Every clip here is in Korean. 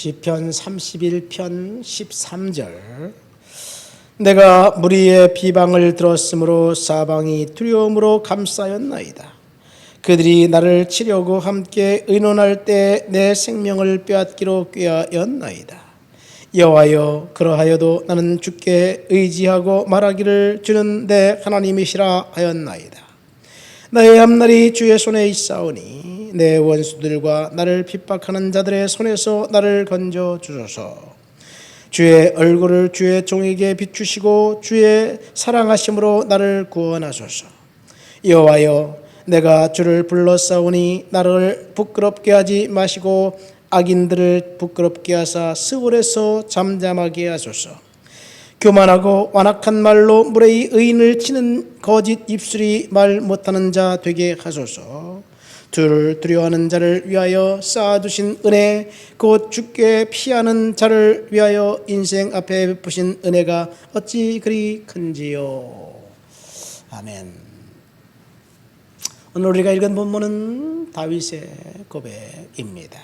시편 31편 13절 내가 무리의 비방을 들었으므로 사방이 두려움으로 감싸였나이다. 그들이 나를 치려고 함께 의논할 때 내 생명을 빼앗기로 꾀하였나이다. 여호와여 그러하여도 나는 주께 의지하고 말하기를 주는 내 하나님이시라 하였나이다. 나의 앞날이 주의 손에 있사오니 내 원수들과 나를 핍박하는 자들의 손에서 나를 건져 주소서. 주의 얼굴을 주의 종에게 비추시고 주의 사랑하심으로 나를 구원하소서. 여호와여 내가 주를 불러싸우니 나를 부끄럽게 하지 마시고 악인들을 부끄럽게 하사 스월에서 잠잠하게 하소서. 교만하고 완악한 말로 무례히 의인을 치는 거짓 입술이 말 못하는 자 되게 하소서. 주를 두려워하는 자를 위하여 쌓아두신 은혜 곧 주께 피하는 자를 위하여 인생 앞에 베푸신 은혜가 어찌 그리 큰지요. 아멘. 오늘 우리가 읽은 본문은 다윗의 고백입니다.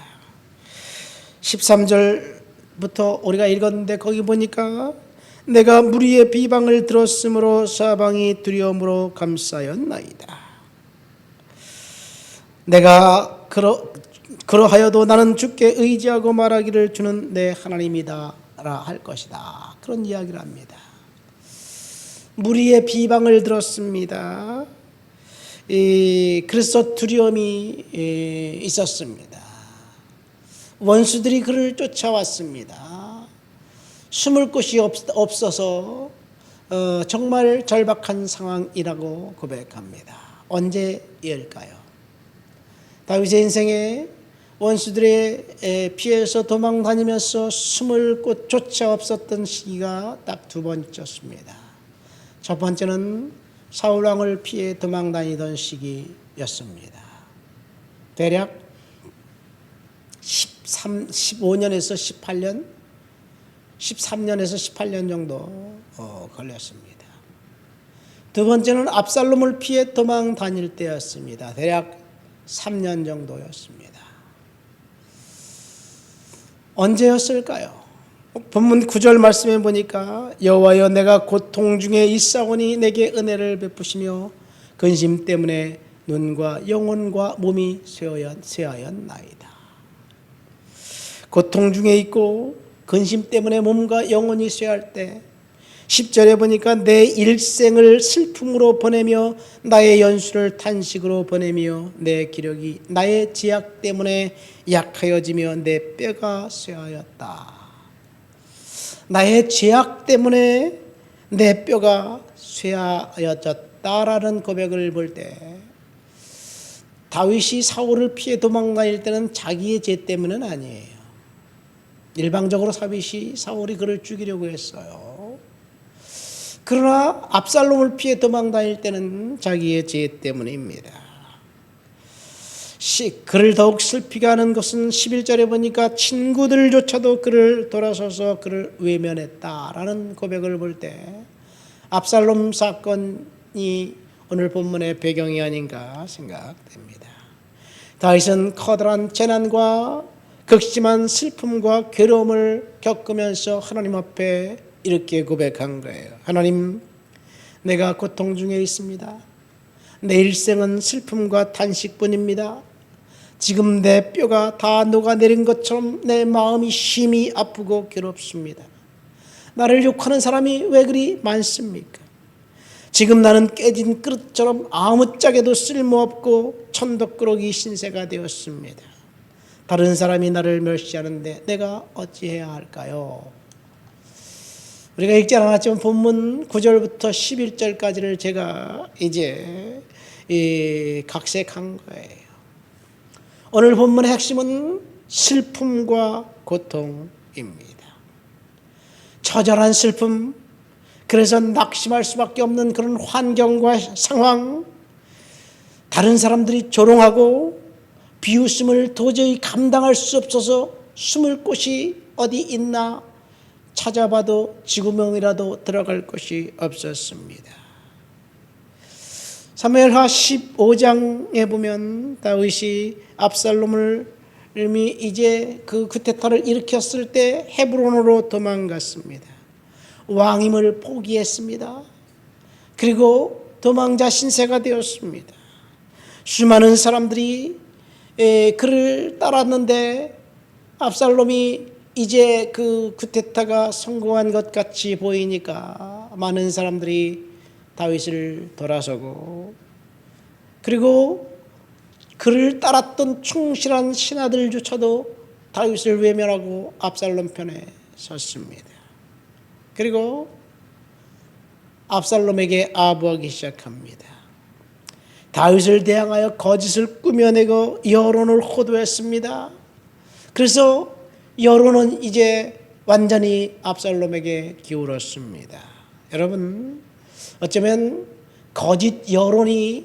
13절부터 우리가 읽었는데 거기 보니까 내가 무리의 비방을 들었으므로 사방이 두려움으로 감싸였나이다. 내가 그러, 그러하여도 나는 주께 의지하고 말하기를 주는 내 하나님이다라 할 것이다. 그런 이야기를 합니다. 무리의 비방을 들었습니다. 이, 그래서 두려움이 이, 있었습니다. 원수들이 그를 쫓아왔습니다. 숨을 곳이 없, 없어서 어, 정말 절박한 상황이라고 고백합니다. 언제일까요? 다윗의 인생에 원수들의 피해서 도망 다니면서 숨을 곳조차 없었던 시기가 딱 두 번째였습니다. 첫 번째는 사울 왕을 피해 도망 다니던 시기였습니다. 대략 13, 15년에서 18년, 13년에서 18년 정도 어, 걸렸습니다. 두 번째는 압살롬을 피해 도망 다닐 때였습니다. 대략 3년 정도였습니다. 언제였을까요? 본문 9절 말씀에 보니까 여호와여 내가 고통 중에 있사오니 내게 은혜를 베푸시며 근심 때문에 눈과 영혼과 몸이 쇠하였나이다. 고통 중에 있고 근심 때문에 몸과 영혼이 쇠할 때 10절에 보니까 내 일생을 슬픔으로 보내며 나의 연수를 탄식으로 보내며 내 기력이 나의 지약 때문에 약하여지며 내 뼈가 쇠하였다. 나의 죄악 때문에 내 뼈가 쇠하여졌다라는 고백을 볼 때 다윗이 사울을 피해 도망다닐 때는 자기의 죄 때문은 아니에요. 일방적으로 사윗이 사울이 그를 죽이려고 했어요. 그러나 압살롬을 피해 도망 다닐 때는 자기의 죄 때문입니다. 시, 그를 더욱 슬피게 하는 것은 11절에 보니까 친구들조차도 그를 돌아서서 그를 외면했다라는 고백을 볼 때 압살롬 사건이 오늘 본문의 배경이 아닌가 생각됩니다. 다윗은 커다란 재난과 극심한 슬픔과 괴로움을 겪으면서 하나님 앞에 이렇게 고백한 거예요. 하나님, 내가 고통 중에 있습니다. 내 일생은 슬픔과 탄식뿐입니다. 지금 내 뼈가 다 녹아내린 것처럼 내 마음이 심히 아프고 괴롭습니다. 나를 욕하는 사람이 왜 그리 많습니까? 지금 나는 깨진 그릇처럼 아무짝에도 쓸모없고 천덕꾸러기 신세가 되었습니다. 다른 사람이 나를 멸시하는데 내가 어찌해야 할까요? 우리가 읽지 않았지만 본문 9절부터 11절까지를 제가 이제 각색한 거예요. 오늘 본문의 핵심은 슬픔과 고통입니다. 처절한 슬픔, 그래서 낙심할 수밖에 없는 그런 환경과 상황, 다른 사람들이 조롱하고 비웃음을 도저히 감당할 수 없어서 숨을 곳이 어디 있나 찾아봐도 지구명이라도 들어갈 곳이 없었습니다. 사무엘하 15장에 보면 다윗이 압살롬을 이미 이제 그 쿠데타를 일으켰을 때 헤브론으로 도망갔습니다. 왕임을 포기했습니다. 그리고 도망자 신세가 되었습니다. 수많은 사람들이 에, 그를 따랐는데 압살롬이 이제 그 쿠데타가 성공한 것 같이 보이니까 많은 사람들이 다윗을 돌아서고 그리고 그를 따랐던 충실한 신하들조차도 다윗을 외면하고 압살롬 편에 섰습니다. 그리고 압살롬에게 아부하기 시작합니다. 다윗을 대항하여 거짓을 꾸며내고 여론을 호도했습니다. 그래서 여론은 이제 완전히 압살롬에게 기울었습니다. 여러분 어쩌면 거짓 여론이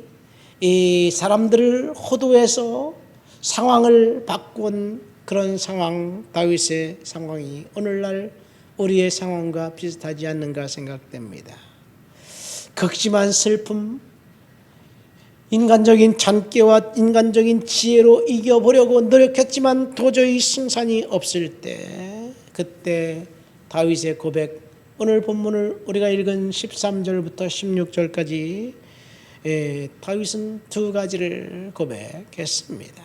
이 사람들을 호도해서 상황을 바꾼 그런 상황 다윗의 상황이 오늘날 우리의 상황과 비슷하지 않는가 생각됩니다. 극심한 슬픔, 인간적인 잔꾀와 인간적인 지혜로 이겨보려고 노력했지만 도저히 승산이 없을 때 그때 다윗의 고백 오늘 본문을 우리가 읽은 13절부터 16절까지 예, 다윗은 두 가지를 고백했습니다.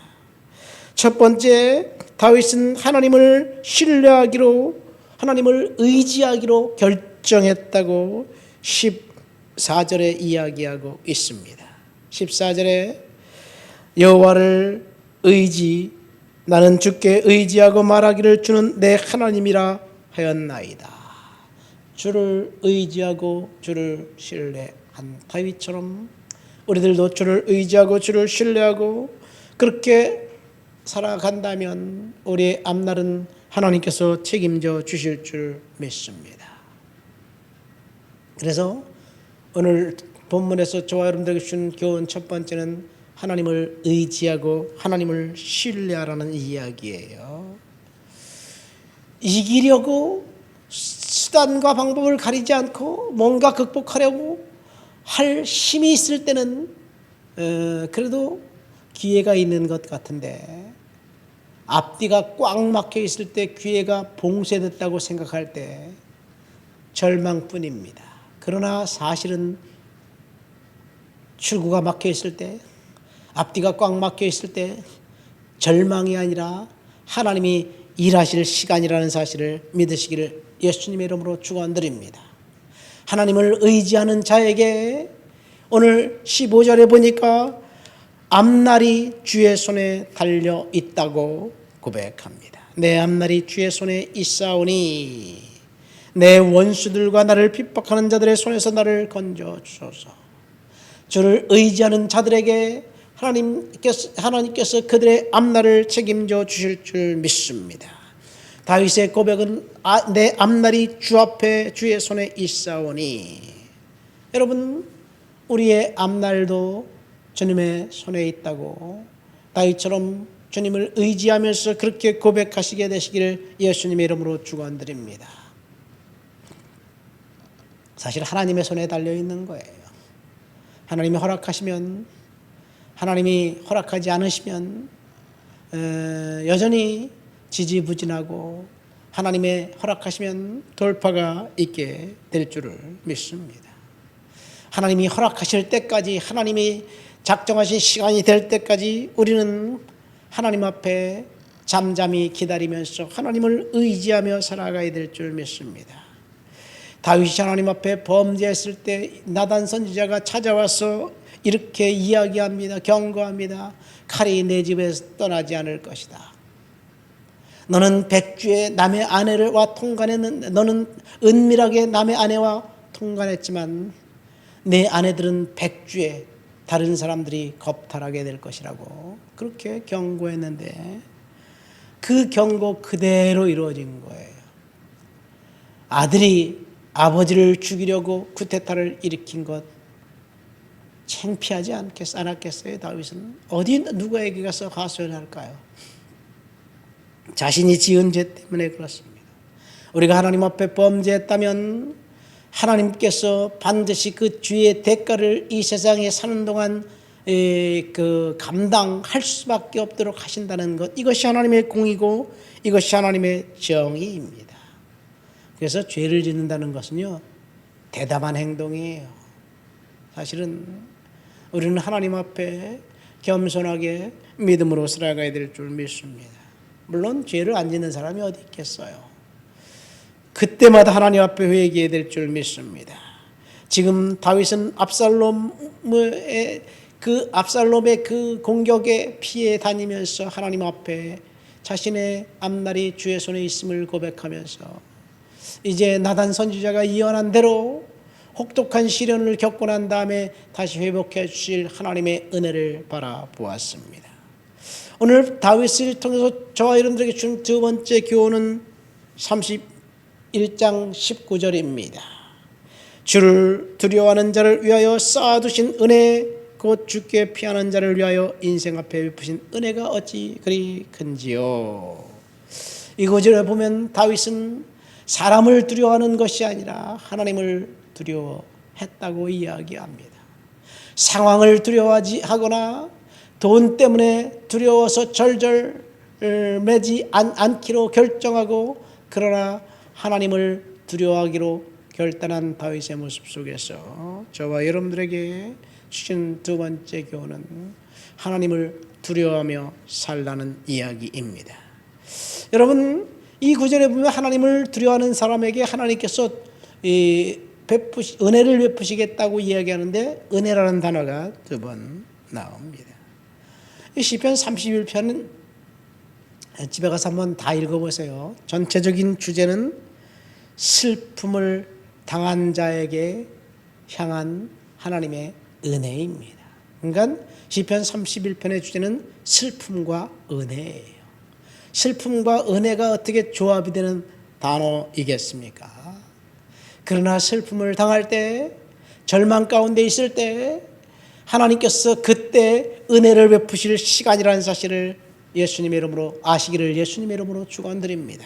첫 번째 다윗은 하나님을 신뢰하기로 하나님을 의지하기로 결정했다고 14절에 이야기하고 있습니다. 14절에 여호와를 의지 나는 주께 의지하고 말하기를 주는 내 하나님이라 하였나이다. 주를 의지하고 주를 신뢰한 다윗처럼 우리들도 주를 의지하고 주를 신뢰하고 그렇게 살아간다면 우리의 앞날은 하나님께서 책임져 주실 줄 믿습니다. 그래서 오늘 본문에서 저와 여러분들에게 준 교훈 첫 번째는 하나님을 의지하고 하나님을 신뢰하라는 이야기예요. 이기려고 수단과 방법을 가리지 않고 뭔가 극복하려고 할 힘이 있을 때는 어, 그래도 기회가 있는 것 같은데 앞뒤가 꽉 막혀 있을 때 기회가 봉쇄됐다고 생각할 때 절망뿐입니다. 그러나 사실은 출구가 막혀 있을 때 앞뒤가 꽉 막혀 있을 때 절망이 아니라 하나님이 일하실 시간이라는 사실을 믿으시기를 예수님의 이름으로 축원드립니다. 하나님을 의지하는 자에게 오늘 15절에 보니까 앞날이 주의 손에 달려 있다고 고백합니다. 내 앞날이 주의 손에 있사오니 내 원수들과 나를 핍박하는 자들의 손에서 나를 건져 주소서. 주를 의지하는 자들에게 하나님께서 하나님께서 그들의 앞날을 책임져 주실 줄 믿습니다. 다윗의 고백은 아, 내 앞날이 주 앞에 주의 손에 있사오니 여러분 우리의 앞날도 주님의 손에 있다고 다윗처럼 주님을 의지하면서 그렇게 고백하시게 되시기를 예수님의 이름으로 축원드립니다. 사실 하나님의 손에 달려 있는 거예요. 하나님이 허락하시면 하나님이 허락하지 않으시면 여전히 지지부진하고 하나님의 허락하시면 돌파가 있게 될 줄을 믿습니다. 하나님이 허락하실 때까지 하나님이 작정하신 시간이 될 때까지 우리는 하나님 앞에 잠잠히 기다리면서 하나님을 의지하며 살아가야 될 줄 믿습니다. 다윗이 하나님 앞에 범죄했을 때 나단 선지자가 찾아와서 이렇게 이야기합니다. 경고합니다. 칼이 내 집에서 떠나지 않을 것이다. 너는 백주에 남의 아내와 통관했는데 너는 은밀하게 남의 아내와 통관했지만 내 아내들은 백주에 다른 사람들이 겁탈하게 될 것이라고 그렇게 경고했는데 그 경고 그대로 이루어진 거예요. 아들이 아버지를 죽이려고 쿠데타를 일으킨 것 창피하지 않겠, 않았겠어요 다윗은 어디 누구에게 가서 하소연할까요? 자신이 지은 죄 때문에 그렇습니다. 우리가 하나님 앞에 범죄했다면 하나님께서 반드시 그 죄의 대가를 이 세상에 사는 동안 이, 그 감당할 수밖에 없도록 하신다는 것 이것이 하나님의 공이고 이것이 하나님의 정의입니다. 그래서 죄를 짓는다는 것은요 대담한 행동이에요. 사실은 우리는 하나님 앞에 겸손하게 믿음으로 살아가야 될 줄 믿습니다. 물론 죄를 안 짓는 사람이 어디 있겠어요. 그때마다 하나님 앞에 회개해야 될 줄 믿습니다. 지금 다윗은 압살롬의 그 압살롬의 그 공격에 피해 다니면서 하나님 앞에 자신의 앞날이 주의 손에 있음을 고백하면서 이제 나단 선지자가 예언한 대로 혹독한 시련을 겪고 난 다음에 다시 회복해 주실 하나님의 은혜를 바라보았습니다. 오늘 다윗을 통해서 저와 여러분들에게 준 두 번째 교훈은 31장 19절입니다. 주를 두려워하는 자를 위하여 쌓아두신 은혜 곧 주께 피하는 자를 위하여 인생 앞에 베푸신 은혜가 어찌 그리 큰지요. 이 구절에 보면 다윗은 사람을 두려워하는 것이 아니라 하나님을 두려워했다고 이야기합니다. 상황을 두려워하지 하거나 돈 때문에 두려워서 절절 매지 않, 않기로 결정하고 그러나 하나님을 두려워하기로 결단한 다윗의 모습 속에서 저와 여러분들에게 주신 두 번째 교훈은 하나님을 두려워하며 살라는 이야기입니다. 여러분 이 구절에 보면 하나님을 두려워하는 사람에게 하나님께서 이 베푸시, 은혜를 베푸시겠다고 이야기하는데 은혜라는 단어가 두 번 나옵니다. 이 시편 31편은 집에 가서 한번 다 읽어보세요. 전체적인 주제는 슬픔을 당한 자에게 향한 하나님의 은혜입니다. 그러니까 시편 31편의 주제는 슬픔과 은혜예요. 슬픔과 은혜가 어떻게 조합이 되는 단어이겠습니까? 그러나 슬픔을 당할 때 절망 가운데 있을 때 하나님께서 그때 은혜를 베푸실 시간이라는 사실을 예수님의 이름으로 아시기를 예수님의 이름으로 축원드립니다.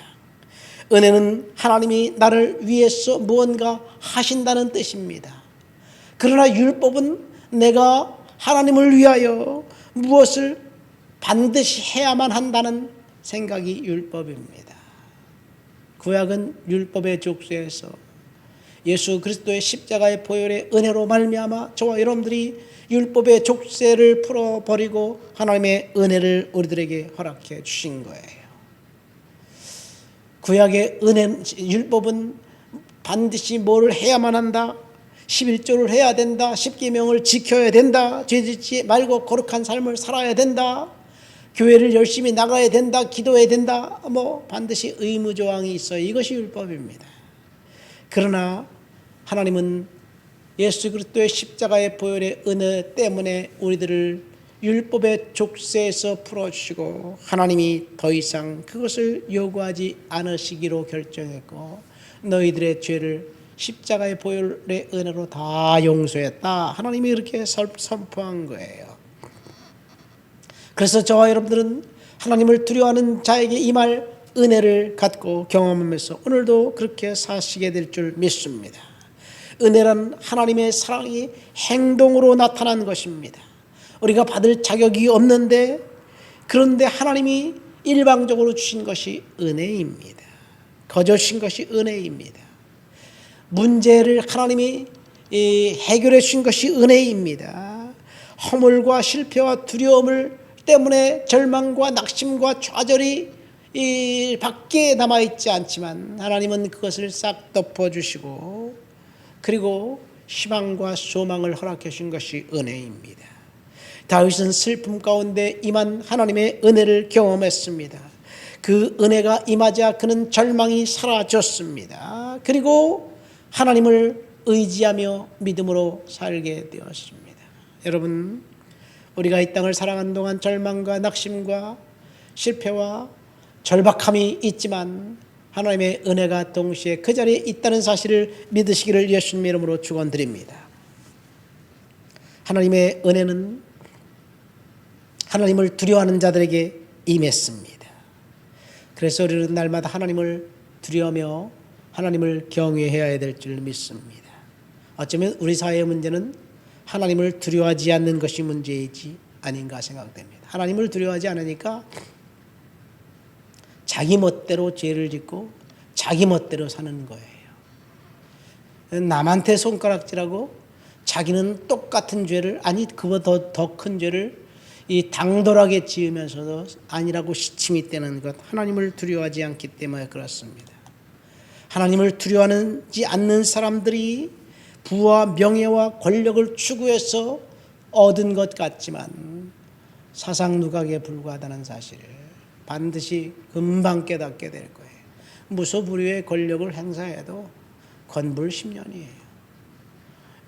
은혜는 하나님이 나를 위해서 무언가 하신다는 뜻입니다. 그러나 율법은 내가 하나님을 위하여 무엇을 반드시 해야만 한다는 생각이 율법입니다. 구약은 율법의 족쇄에서 예수 그리스도의 십자가의 보혈의 은혜로 말미암아 저와 여러분들이 율법의 족쇄를 풀어 버리고 하나님의 은혜를 우리들에게 허락해 주신 거예요. 구약의 은혜 율법은 반드시 뭘 해야만 한다. 11조를 해야 된다. 10계명을 지켜야 된다. 죄짓지 말고 거룩한 삶을 살아야 된다. 교회를 열심히 나가야 된다. 기도해야 된다. 뭐 반드시 의무 조항이 있어요. 이것이 율법입니다. 그러나 하나님은 예수 그리스도의 십자가의 보혈의 은혜 때문에 우리들을 율법의 족쇄에서 풀어주시고 하나님이 더 이상 그것을 요구하지 않으시기로 결정했고 너희들의 죄를 십자가의 보혈의 은혜로 다 용서했다. 하나님이 이렇게 선포한 거예요. 그래서 저와 여러분들은 하나님을 두려워하는 자에게 이말 은혜를 갖고 경험하면서 오늘도 그렇게 사시게 될 줄 믿습니다. 은혜란 하나님의 사랑이 행동으로 나타난 것입니다. 우리가 받을 자격이 없는데 그런데 하나님이 일방적으로 주신 것이 은혜입니다. 거저 주신 것이 은혜입니다. 문제를 하나님이 해결해 주신 것이 은혜입니다. 허물과 실패와 두려움을 때문에 절망과 낙심과 좌절이 이 밖에 남아 있지 않지만 하나님은 그것을 싹 덮어 주시고 그리고 희망과 소망을 허락해 주신 것이 은혜입니다. 다윗은 슬픔 가운데 임한 하나님의 은혜를 경험했습니다. 그 은혜가 임하자 그는 절망이 사라졌습니다. 그리고 하나님을 의지하며 믿음으로 살게 되었습니다. 여러분, 우리가 이 땅을 살아가는 동안 절망과 낙심과 실패와 절박함이 있지만 하나님의 은혜가 동시에 그 자리에 있다는 사실을 믿으시기를 예수님 이름으로 축원드립니다. 하나님의 은혜는 하나님을 두려워하는 자들에게 임했습니다. 그래서 우리는 날마다 하나님을 두려워하며 하나님을 경외해야 될 줄 믿습니다. 어쩌면 우리 사회의 문제는 하나님을 두려워하지 않는 것이 문제이지 아닌가 생각됩니다. 하나님을 두려워하지 않으니까 자기 멋대로 죄를 짓고 자기 멋대로 사는 거예요. 남한테 손가락질하고 자기는 똑같은 죄를 아니 그보다 더 큰 죄를 이 당돌하게 지으면서도 아니라고 시침이 떼는 것 하나님을 두려워하지 않기 때문에 그렇습니다. 하나님을 두려워하지 않는 사람들이 부와 명예와 권력을 추구해서 얻은 것 같지만 사상 누각에 불과하다는 사실을 반드시 금방 깨닫게 될 거예요. 무소불위의 권력을 행사해도 건불 10년이에요.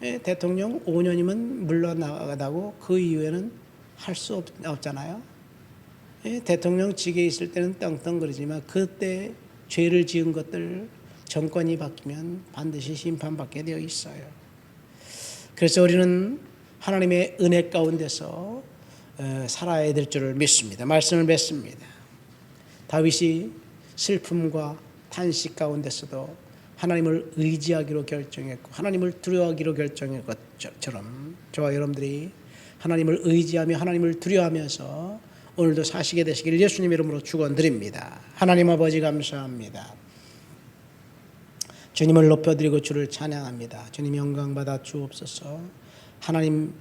예, 대통령 5년이면 물러나가다고 그 이후에는 할 수 없잖아요. 예, 대통령 직에 있을 때는 떵떵거리지만 그때 죄를 지은 것들 정권이 바뀌면 반드시 심판받게 되어 있어요. 그래서 우리는 하나님의 은혜 가운데서 어, 살아야 될 줄을 믿습니다. 말씀을 맺습니다. 다윗이 슬픔과 탄식 가운데서도 하나님을 의지하기로 결정했고 하나님을 두려워하기로 결정한 것처럼 저와 여러분들이 하나님을 의지하며 하나님을 두려워하면서 오늘도 사시게 되시길 예수님 이름으로 축원드립니다. 하나님 아버지 감사합니다. 주님을 높여드리고 주를 찬양합니다. 주님 영광 받아 주옵소서. 하나님을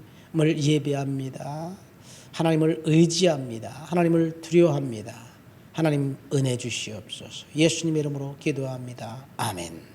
예배합니다. 하나님을 의지합니다. 하나님을 두려워합니다. 하나님 은혜 주시옵소서. 예수님 이름으로 기도합니다. 아멘.